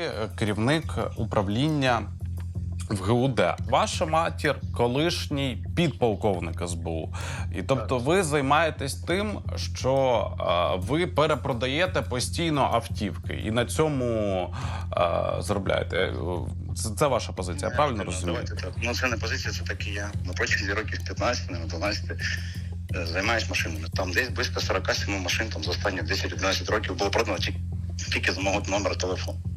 е, керівник управління в ГУД. Ваша матір колишній підполковник СБУ. І тобто ви займаєтесь тим, що е, ви перепродаєте постійно автівки і на цьому е, заробляєте. Це, це ваша позиція, я правильно розумію? Давайте так. Ну, це не позиція, це так і я. На протязі років 15, не 12 е, займаюсь машинами. Там десь близько 47 машин там за останні 10-11 років було продано тільки, тільки з мого номера телефону.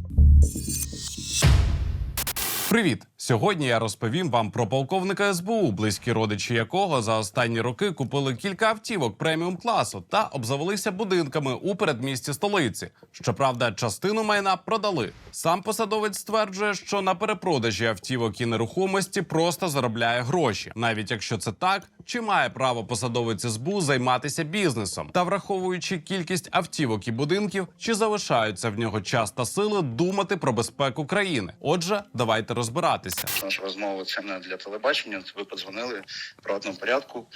Привіт! Сьогодні я розповім вам про полковника СБУ, близькі родичі якого за останні роки купили кілька автівок преміум класу та обзавелися будинками у передмісті столиці. Щоправда, частину майна продали. Сам посадовець стверджує, що на перепродажі автівок і нерухомості просто заробляє гроші, навіть якщо це так, чи має право посадовець СБУ займатися бізнесом та враховуючи кількість автівок і будинків, чи залишаються в нього час та сили думати про безпеку країни? Отже, давайте розбиратися. Наша розмова це не для телебачення. Ви подзвонили в приватному порядку.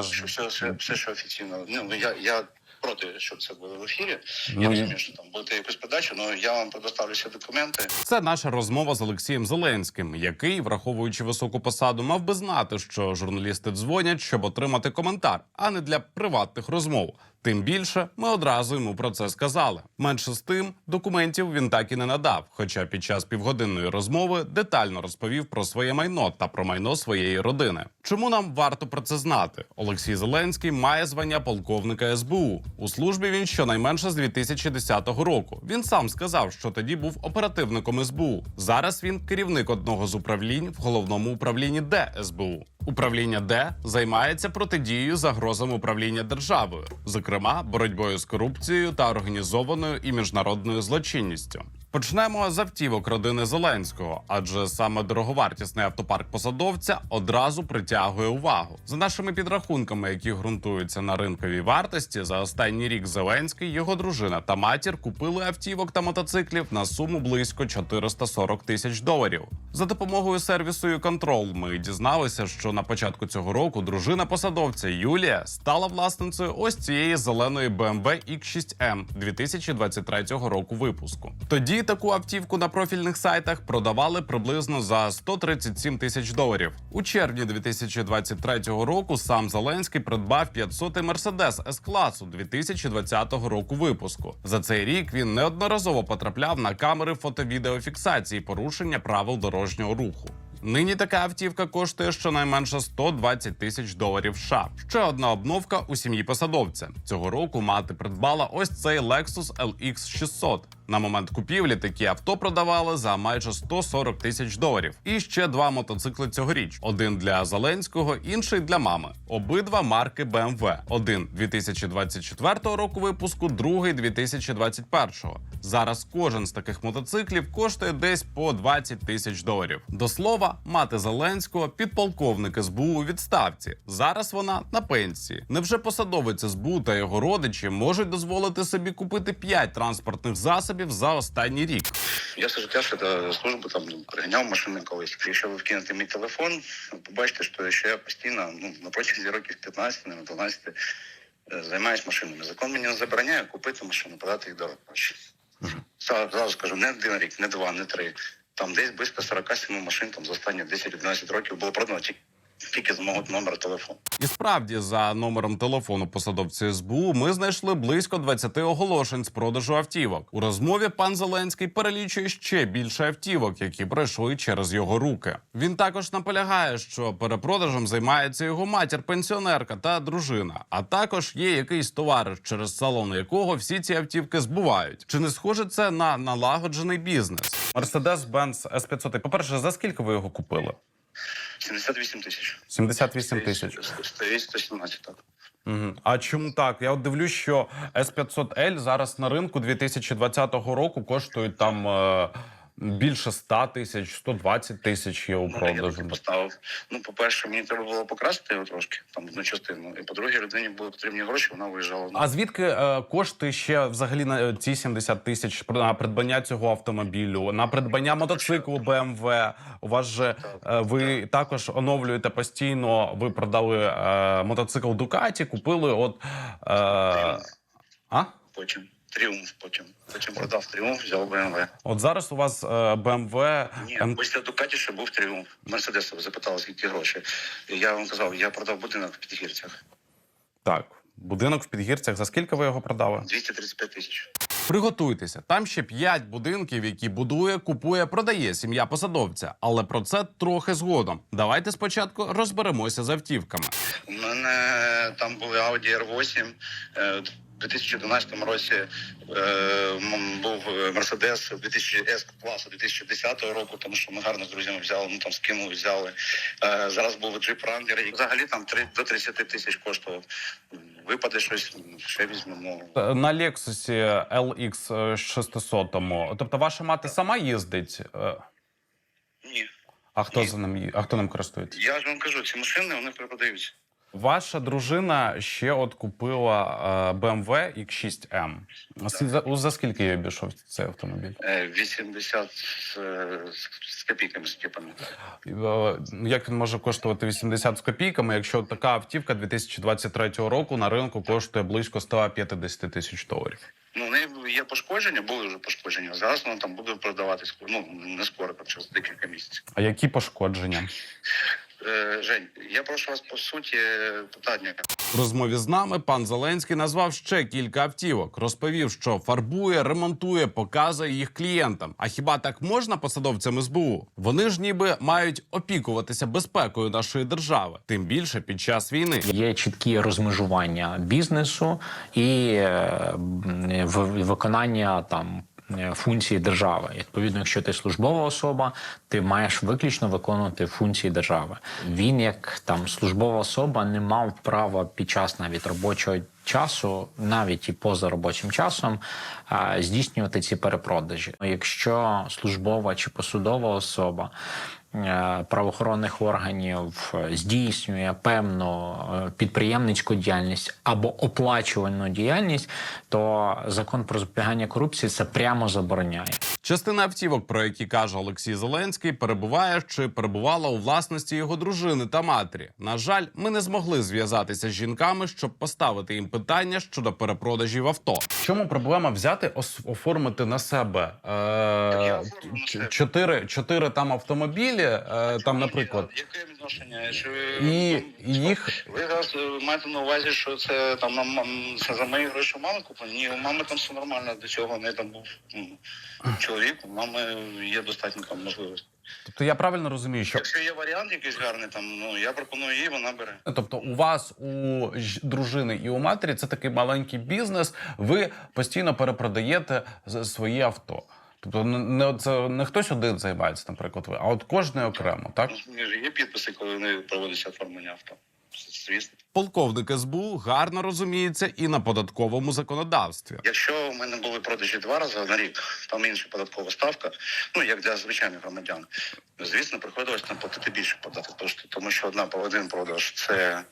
Що все, все, все, що офіційно. Ну, ну, я, я проти, щоб це було в ефірі. Ну, Я розумію, що там будете якусь подачу, але я вам предоставлю всі документи. Це наша розмова з Олексієм Зеленським, який, враховуючи високу посаду, мав би знати, що журналісти дзвонять, щоб отримати коментар, а не для приватних розмов. Тим більше ми одразу йому про це сказали. Менше з тим, документів він так і не надав. Хоча під час півгодинної розмови детально розповів про своє майно та про майно своєї родини. Чому нам варто про це знати? Олексій Зеленський має звання полковника СБУ. У службі він щонайменше з 2010 року. Він сам сказав, що тоді був оперативником СБУ. Зараз він керівник одного з управлінь в головному управлінні Д СБУ. Управління Д займається протидією загрозам управління державою, зокрема боротьбою з корупцією та організованою і міжнародною злочинністю. Почнемо з автівок родини Зеленського, адже саме дороговартісний автопарк посадовця одразу притягує увагу. За нашими підрахунками, які ґрунтуються на ринковій вартості, за останній рік Зеленський, його дружина та матір купили автівок та мотоциклів на суму близько 440 тисяч доларів. За допомогою сервісу «Control» ми дізналися, що на початку цього року дружина посадовця Юлія стала власницею ось цієї зеленої BMW X6M 2023 року випуску. Тоді таку автівку на профільних сайтах продавали приблизно за 137 тисяч доларів. У червні 2023 року сам Зеленський придбав 500 Mercedes с класу 2020 року випуску. За цей рік він неодноразово потрапляв на камери фото-відеофіксації порушення правил дорожнього руху. Нині така автівка коштує щонайменше 120 тисяч доларів США. Ще одна обновка у сім'ї посадовця. Цього року мати придбала ось цей Lexus LX 600. На момент купівлі такі авто продавали за майже 140 тисяч доларів. І ще два мотоцикли цьогоріч: один для Зеленського, інший для мами. Обидва марки BMW. Один 2024 року випуску, другий 2021. Зараз кожен з таких мотоциклів коштує десь по 20 тисяч доларів. До слова, мати Зеленського підполковник СБУ у відставці. Зараз вона на пенсії. Невже посадовець СБУ та його родичі можуть дозволити собі купити 5 транспортних засобів за останній рік? Я життя ще до служби там ну, приганяв машини колись. Якщо ви вкинете мій телефон, побачите, що, що я постійно ну, на протязі років 15, не 12 е, займаюсь машинами. Закон мені не забороняє купити машину, подати їх дорожче. Зразу скажу, не один рік, не два, не три. Там десь близько 47 машин там за останні 10-11 років було продано тільки, тільки з мого номера телефону. І справді, за номером телефону посадовця СБУ, ми знайшли близько 20 оголошень з продажу автівок. У розмові пан Зеленський перелічує ще більше автівок, які пройшли через його руки. Він також наполягає, що перепродажем займається його матір, пенсіонерка та дружина. А також є якийсь товариш, через салон якого всі ці автівки збувають. Чи не схоже це на налагоджений бізнес? Mercedes-Benz S500. По-перше, за скільки ви його купили? 78 тисяч. 78 тисяч. Стоїть 117, так. Угу. А чому так? Я от дивлюсь, що S500L зараз на ринку 2020 року коштують там е, більше 100 тисяч, 120 тисяч є у Ну, я продажу. таки поставив. Ну, по-перше, мені треба було покрасити його трошки, там одну частину. І по-друге, людині були потрібні гроші, вона виїжджала. А звідки е, кошти ще взагалі на е, ці 70 тисяч на придбання цього автомобілю, на придбання мотоциклу BMW? У вас же е, ви також оновлюєте постійно. Ви продали е, мотоцикл Ducati, купили от е, а? Потім. Тріумф потім. Потім продав Тріумф, взяв БМВ. От зараз у вас е, BMW Ні, М- після Дукаті ще був Тріумф. Мерседес запитали, скільки грошей. Я вам казав, я продав будинок в Підгірцях. так. Будинок в підгірцях. За скільки ви його продали? 235 тисяч. Приготуйтеся. Там ще п'ять будинків, які будує, купує, продає сім'я посадовця. Але про це трохи згодом. Давайте спочатку розберемося з автівками. У мене там були Audi R8. Е, У 2011 році е, був Mercedes 2000 S класу 2010 року, тому що ми гарно з друзями взяли, ну там скинули, взяли. Е, зараз був Jeep Wrangler, і взагалі там три, до 30 тисяч коштував. Випаде щось, ще візьмемо. Е, На Lexus LX 600. Тобто, ваша мати сама їздить. Е, Ні. А хто Ні. за ним а хто ним користується? Я ж вам кажу, ці машини вони перепродаються. Ваша дружина ще от купила е, BMW X6M. За, за скільки їй обійшов цей автомобіль? Е, 80 е, з- з копійками з. Е, Як він може коштувати 80 з копійками, якщо така автівка 2023 року на ринку коштує близько 150 тисяч доларів? Ну, в неї є пошкодження, були вже пошкодження. Зараз вона там буде продаватись ну, не скоро, там через декілька місяців. А які пошкодження? Е, Жень, я прошу вас по суті питання. В розмові з нами пан Зеленський назвав ще кілька автівок. Розповів, що фарбує, ремонтує, показує їх клієнтам. А хіба так можна посадовцям СБУ? Вони ж ніби мають опікуватися безпекою нашої держави, тим більше під час війни. Є чіткі розмежування бізнесу і е, виконання там. Е, Функції держави, відповідно, якщо ти службова особа, ти маєш виключно виконувати функції держави. Він, як там службова особа, не мав права під час навіть робочого часу, навіть і поза робочим часом, здійснювати ці перепродажі. Якщо службова чи посудова особа правоохоронних органів е, здійснює певну е, підприємницьку діяльність або оплачувальну діяльність, то закон про запобігання корупції це прямо забороняє. Частина автівок, про які каже Олексій Зеленський, перебуває чи перебувала у власності його дружини та матері. На жаль, ми не змогли зв'язатися з жінками, щоб поставити їм питання щодо перепродажів авто. В чому проблема взяти оформити себе на себе. чотири чотири там автомобілі, е, там, наприклад, Яке відношення? Що і ну, їх Ви зараз е, маєте на увазі, що це там нам це за мої гроші мами куплені? Ні, у мами там все нормально. До цього не там був чоловік, у мами є достатньо там можливості. тобто я правильно розумію, що Якщо є варіант якийсь гарний, там ну я пропоную їй, вона бере. Тобто, у вас у дружини і у матері це такий маленький бізнес. Ви постійно перепродаєте свої авто. Тобто, не- це не хтось один займається, наприклад, ви, а от кожний окремо, так Ну, є підписи, коли не проводиться оформлення авто. Звісно. полковник СБУ гарно розуміється і на податковому законодавстві. Якщо у мене були продажі два рази на рік, там інша податкова ставка, ну як для звичайних громадян, звісно, приходилось там платити більше податок, тому що, тому що одна один продаж це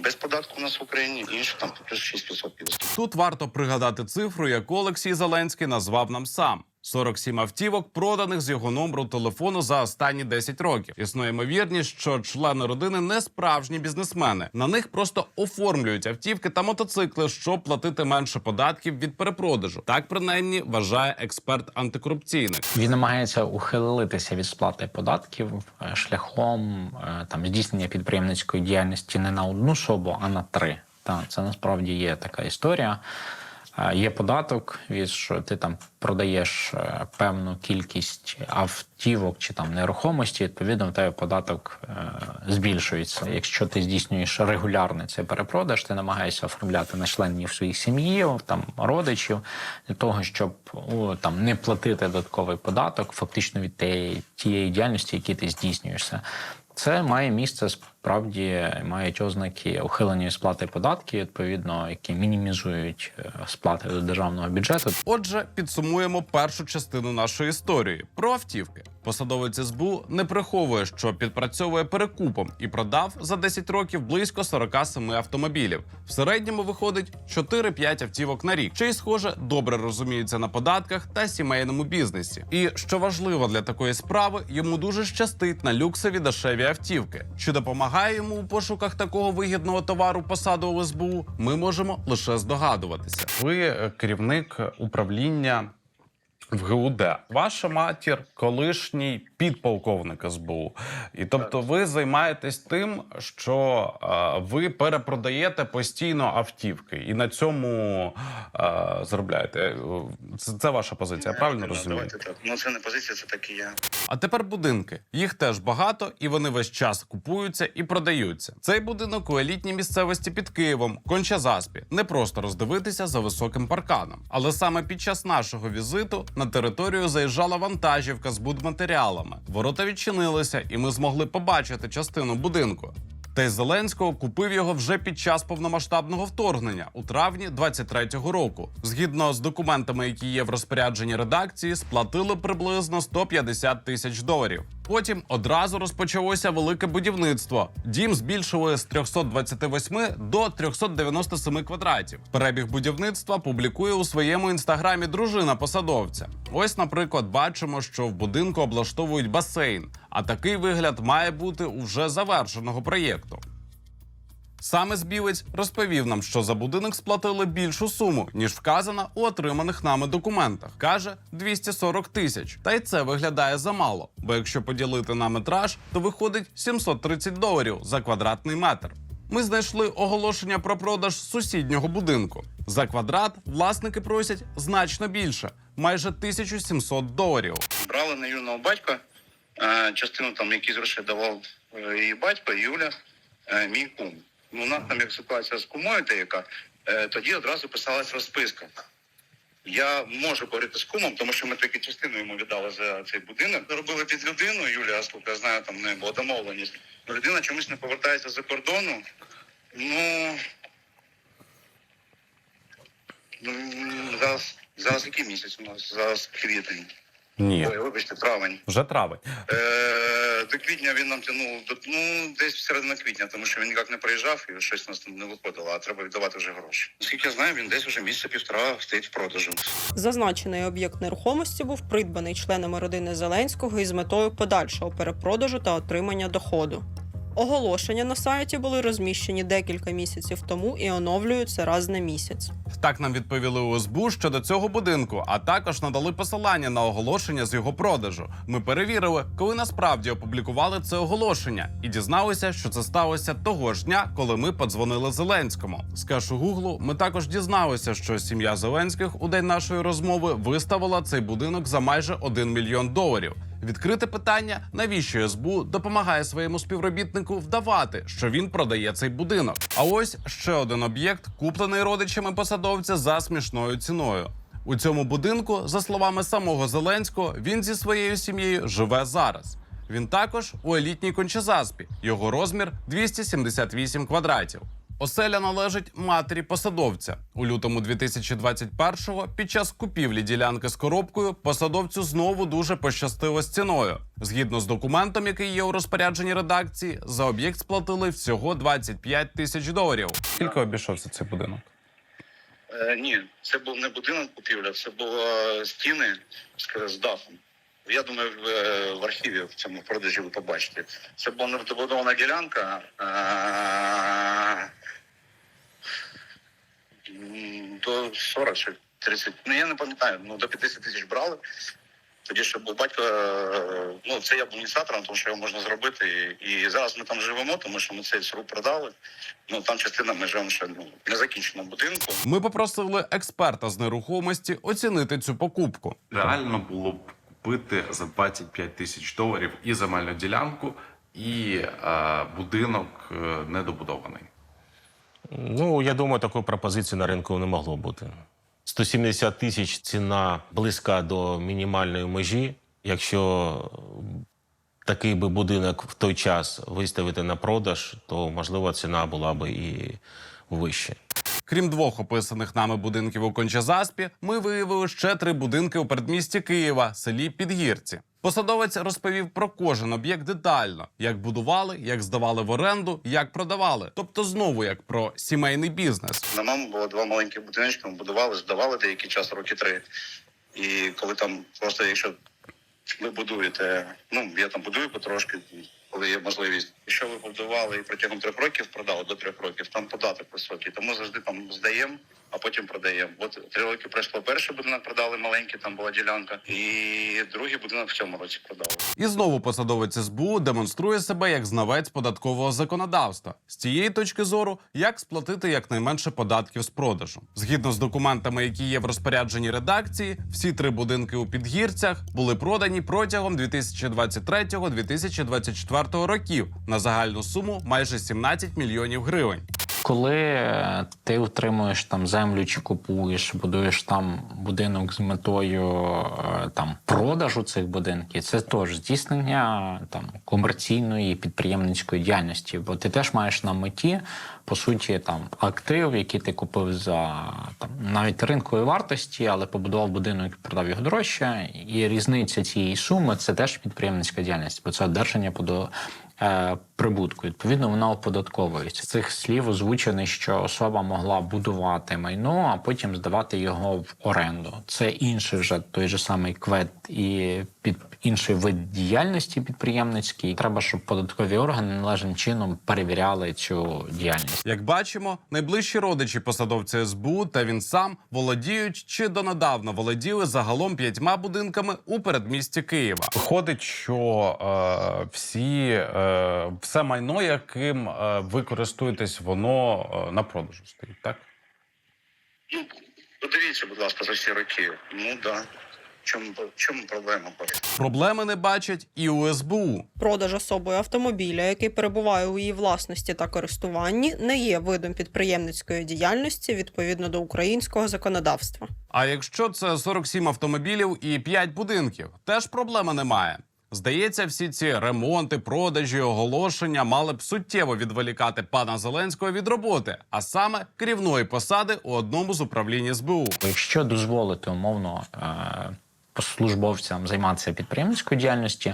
без податку у нас в Україні, інша там плюс 6%. Тут варто пригадати цифру, яку Олексій Зеленський назвав нам сам. 47 автівок, проданих з його номеру телефону за останні 10 років. Існує ймовірність, що члени родини не справжні бізнесмени. На них просто оформлюють автівки та мотоцикли, щоб платити менше податків від перепродажу. Так принаймні вважає експерт антикорупційник. Він намагається ухилитися від сплати податків е, шляхом е, там здійснення підприємницької діяльності не на одну особу, а на три. Так, це насправді є така історія. Є податок, від що ти там продаєш е, певну кількість автівок чи там нерухомості, відповідно, в тебе податок е, збільшується. Якщо ти здійснюєш регулярний цей перепродаж, ти намагаєшся оформляти на членів своїх сім'ї, там родичів, для того, щоб о, там не платити додатковий податок, фактично від тієї, діяльності, які ти здійснюєшся. Це має місце справді мають ознаки ухилення сплати податків, відповідно, які мінімізують е, сплати до державного бюджету. Отже, підсумуємо першу частину нашої історії про автівки. Посадовець СБУ не приховує, що підпрацьовує перекупом і продав за 10 років близько 47 автомобілів. В середньому виходить 4-5 автівок на рік. Чий, схоже, добре розуміється на податках та сімейному бізнесі. І що важливо для такої справи, йому дуже щастить на люксові дешеві автівки, що допомагає допомагає йому у пошуках такого вигідного товару посаду СБУ, ми можемо лише здогадуватися. Ви е, керівник управління в ГУД. Ваша матір колишній підполковник СБУ. І тобто ви займаєтесь тим, що е, ви перепродаєте постійно автівки, і на цьому е, заробляєте. Е, Це, це ваша позиція, я правильно Ну, розумію? Давайте так. Ну це не позиція, це так і є. А тепер будинки. Їх теж багато, і вони весь час купуються і продаються. Цей будинок у елітній місцевості під Києвом, Конча-Заспі, не просто роздивитися за високим парканом. Але саме під час нашого візиту на територію заїжджала вантажівка з будматеріалами. Ворота відчинилися, і ми змогли побачити частину будинку. Та й Зеленського купив його вже під час повномасштабного вторгнення у травні 23-го року. Згідно з документами, які є в розпорядженні редакції, сплатили приблизно 150 тисяч доларів. Потім одразу розпочалося велике будівництво. Дім збільшили з 328 до 397 квадратів. Перебіг будівництва публікує у своєму інстаграмі дружина посадовця. Ось, наприклад, бачимо, що в будинку облаштовують басейн, а такий вигляд має бути у вже завершеного проєкту. Саме Збівець розповів нам, що за будинок сплатили більшу суму, ніж вказано у отриманих нами документах. Каже 240 тисяч. Та й це виглядає замало. Бо якщо поділити на метраж, то виходить 730 доларів за квадратний метр. Ми знайшли оголошення про продаж сусіднього будинку. За квадрат власники просять значно більше майже 1700 доларів. Брали на юного батька. е, Частину там якісь гроші давав е, її батько, Юля, е, мій кум. Ну, у нас там як ситуація з кумою деяка, е, тоді одразу писалась розписка. Я можу говорити з кумом, тому що ми тільки частину йому віддали за цей будинок. Робили під людину, Юля, слухай, я знаю, там не було домовленість. Ну, Людина чомусь не повертається за кордону. Ну, ну зараз, зараз який місяць у нас? Зараз квітень. Ні, Ой, вибачте, травень. вже травень. Е, до квітня він нам тянув до ну десь середина квітня, тому що він ніяк не приїжджав і щось у нас там не виходило, а треба віддавати вже гроші. Наскільки я знаю, він десь вже місяця півтора стоїть в продажу. Зазначений об'єкт нерухомості був придбаний членами родини Зеленського із метою подальшого перепродажу та отримання доходу. Оголошення на сайті були розміщені декілька місяців тому і оновлюються раз на місяць. Так нам відповіли у СБУ щодо цього будинку, а також надали посилання на оголошення з його продажу. Ми перевірили, коли насправді опублікували це оголошення, і дізналися, що це сталося того ж дня, коли ми подзвонили Зеленському. З кашу Гуглу ми також дізналися, що сім'я Зеленських у день нашої розмови виставила цей будинок за майже 1 мільйон доларів. Відкрите питання, навіщо СБУ допомагає своєму співробітнику вдавати, що він продає цей будинок. А ось ще один об'єкт, куплений родичами посадовця за смішною ціною. У цьому будинку, за словами самого Зеленського, він зі своєю сім'єю живе зараз. Він також у елітній кончезаспі. Його розмір 278 квадратів. Оселя належить матері посадовця. У лютому 2021-го під час купівлі ділянки з коробкою посадовцю знову дуже пощастило з ціною. Згідно з документом, який є у розпорядженні редакції, за об'єкт сплатили всього 25 тисяч доларів. Скільки обійшовся цей будинок? Е, ні, це був не будинок купівля, це було стіни з дахом. Я думаю, в, е, в архіві в цьому продажі ви побачите. Це була недобудована ділянка. Е, м, 40 чи 30, ну я не пам'ятаю, ну до 50 тисяч брали. Тоді ще був батько, е, ну це я був ініціатором, тому що його можна зробити. І, і зараз ми там живемо, тому що ми цей сруб продали. Ну там частина ми живемо ще ну, не закінчено будинку. Ми попросили експерта з нерухомості оцінити цю покупку. Реально було б купити за 25 тисяч доларів і земельну ділянку, і е, будинок е, недобудований. Ну, я думаю, такої пропозиції на ринку не могло бути. 170 тисяч ціна близька до мінімальної межі. Якщо такий би будинок в той час виставити на продаж, то можливо ціна була би і вища. Крім двох описаних нами будинків у Кончазаспі, ми виявили ще три будинки у передмісті Києва, селі Підгірці. Посадовець розповів про кожен об'єкт детально, як будували, як здавали в оренду, як продавали. Тобто, знову як про сімейний бізнес. На маму було два маленькі будиночки, ми будували, здавали деякий час, роки три. І коли там просто, якщо ви будуєте, ну я там будую потрошки, коли є можливість. Якщо ви побудували і протягом трьох років продали до трьох років, там податок високий, тому завжди там здаємо, а потім продаємо. От три роки пройшло перший будинок, продали маленький, там була ділянка, і другий будинок в цьому році продали. І знову посадовець СБУ демонструє себе як знавець податкового законодавства. З цієї точки зору, як сплатити якнайменше податків з продажу. Згідно з документами, які є в розпорядженні редакції, всі три будинки у підгірцях були продані протягом 2023-2024 років на загальну суму майже 17 мільйонів гривень. Коли е, ти утримуєш там землю чи купуєш, будуєш там будинок з метою е, там продажу цих будинків, це теж здійснення там комерційної підприємницької діяльності. Бо ти теж маєш на меті по суті там актив, який ти купив за там навіть ринкової вартості, але побудував будинок продав його дорожче. І різниця цієї суми це теж підприємницька діяльність, бо це одержання подо е, прибутку. Відповідно, вона оподатковується. З цих слів озвучено, що особа могла будувати майно, а потім здавати його в оренду. Це інший вже той же самий квет і під інший вид діяльності підприємницький. Треба, щоб податкові органи належним чином перевіряли цю діяльність. Як бачимо, найближчі родичі посадовця СБУ та він сам володіють чи донедавна володіли загалом п'ятьма будинками у передмісті Києва. Виходить, що е, всі, е, все майно, яким е, ви користуєтесь, воно е, на продажу стоїть, так? Ну, подивіться, будь ласка, за всі роки. Ну да. Чому чому проблема? Проблеми не бачать і у СБУ. Продаж особою автомобіля, який перебуває у її власності та користуванні, не є видом підприємницької діяльності відповідно до українського законодавства. А якщо це 47 автомобілів і 5 будинків, теж проблеми немає. Здається, всі ці ремонти, продажі, оголошення мали б суттєво відволікати пана Зеленського від роботи, а саме керівної посади у одному з управлінь СБУ. Якщо дозволити умовно е, службовцям займатися підприємницькою діяльністю,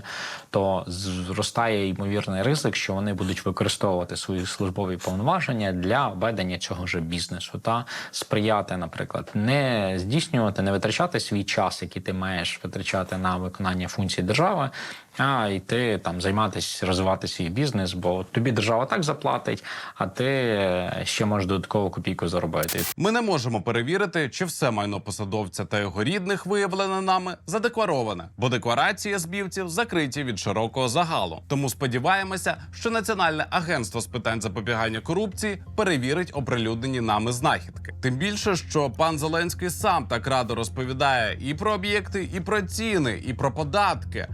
то зростає ймовірний ризик, що вони будуть використовувати свої службові повноваження для ведення цього ж бізнесу та сприяти, наприклад, не здійснювати, не витрачати свій час, який ти маєш витрачати на виконання функцій держави, а йти там займатися, розвивати свій бізнес, бо тобі держава так заплатить, а ти е, ще можеш додаткову копійку заробити. Ми не можемо перевірити, чи все майно посадовця та його рідних виявлене нами задеклароване, бо декларації збівців закриті від широкого загалу. Тому сподіваємося, що Національне агентство з питань запобігання корупції перевірить оприлюднені нами знахідки. Тим більше, що пан Зеленський сам так радо розповідає і про об'єкти, і про ціни, і про податки.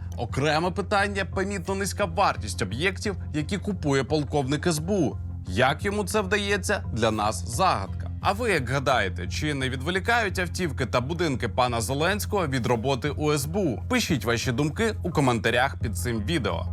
Окреме питання помітно низька вартість об'єктів, які купує полковник СБУ. Як йому це вдається, для нас загадка. А ви як гадаєте, чи не відволікають автівки та будинки пана Зеленського від роботи у СБУ? Пишіть ваші думки у коментарях під цим відео.